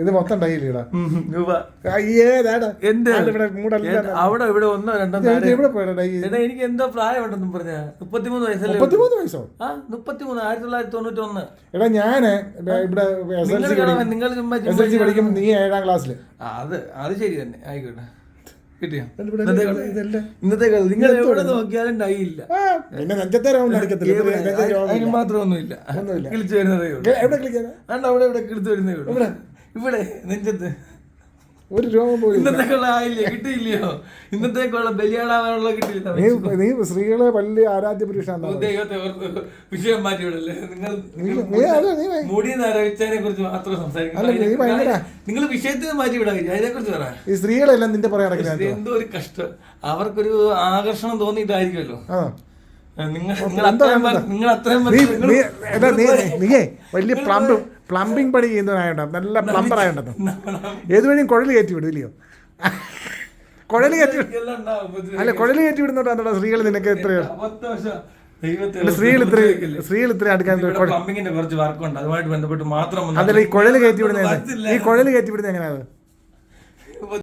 ഇത് മൊത്തം ഡൈലിടാ രൂപ. അവിടെ ഇവിടെ ഒന്നോ രണ്ടോ എനിക്ക് എന്തോ പ്രായമുണ്ടെന്നും പറഞ്ഞ. മുപ്പത്തിമൂന്ന് വയസ്സല്ലേ മുപ്പത്തിമൂന്ന് വയസ്സോ? ആ മുപ്പത്തിമൂന്ന് ആയിരത്തി തൊള്ളായിരത്തി തൊണ്ണൂറ്റി ഒന്ന് എടാ ഞാൻ ഇവിടെ നിങ്ങൾ പഠിക്കും. നീ ഏഴാം ക്ലാസ്സിൽ. അത് അത് ശരി തന്നെ. ആയിക്കോട്ടെ. കിട്ടിയോ? ഇന്നത്തെ നിങ്ങൾ എവിടെ നോക്കിയാലും ഡൈ ഇല്ല. പിന്നെ നെഞ്ചത്തെ രോഗം അതിന്. കിളിച്ചു വരുന്നതേ ഉള്ളൂ. അവിടെ ഇവിടെ കിളിച്ചു വരുന്നതേ ഉള്ളൂ. ഇവിടെ നെഞ്ചത്ത്. ഒരു രോഗം പോലും. ഇന്നത്തേക്കുള്ള ആയില്ലേ? കിട്ടിയില്ലയോ? ഇന്നത്തേക്കുള്ള ബലിയാടാവാനുള്ള കിട്ടിയില്ല. നീ സ്ത്രീകളെ വലിയ ആരാധ്യ പുരുഷനാണ് ദൈവത്തെ വിഷയം മാറ്റി വിടല്ലേ നിങ്ങൾ മുടി നരവിച്ചതിനെ കുറിച്ച് മാത്രം അല്ല, സംസാരിക്കും നിങ്ങൾ വിഷയത്തെ മാറ്റി വിടാൻ അതിനെ കുറിച്ച് പറ. ഈ സ്ത്രീകളെല്ലാം നിന്റെ പറയാൻ എന്തോ ഒരു കഷ്ടം അവർക്കൊരു ആകർഷണം തോന്നിയിട്ടായിരിക്കുമല്ലോ. നിങ്ങൾ നിങ്ങൾ അത്രയും നിങ്ങൾ അത്രയും വലിയ പ്ലംബ് പ്ലംബിംഗ് പണി ചെയ്യുന്നവനായോണ്ടാ നല്ല പ്ലംബർ ആയോണ്ടോ ഏത് വഴിയും കുഴൽ കയറ്റി വിടും ഇല്ലയോ? കുഴൽ കയറ്റി. അല്ല കുഴൽ കയറ്റി വിടുന്നോണ്ടാ സ്ത്രീകൾ നിനക്ക് എത്രയാണ് സ്ത്രീകൾ ഇത്ര സ്ത്രീകൾ ഇത്ര അടുക്കാൻ പ്ലംബിങ്ങിന്റെ കുറച്ച് വർക്കുണ്ട്. അതുമായിട്ട് ബന്ധപ്പെട്ട് മാത്രം അതല്ല ഈ കുഴൽ കയറ്റി വിടുന്ന വിടുന്നത് ഈ കുഴൽ കയറ്റി വിടുന്നത് എങ്ങനെയാണ്?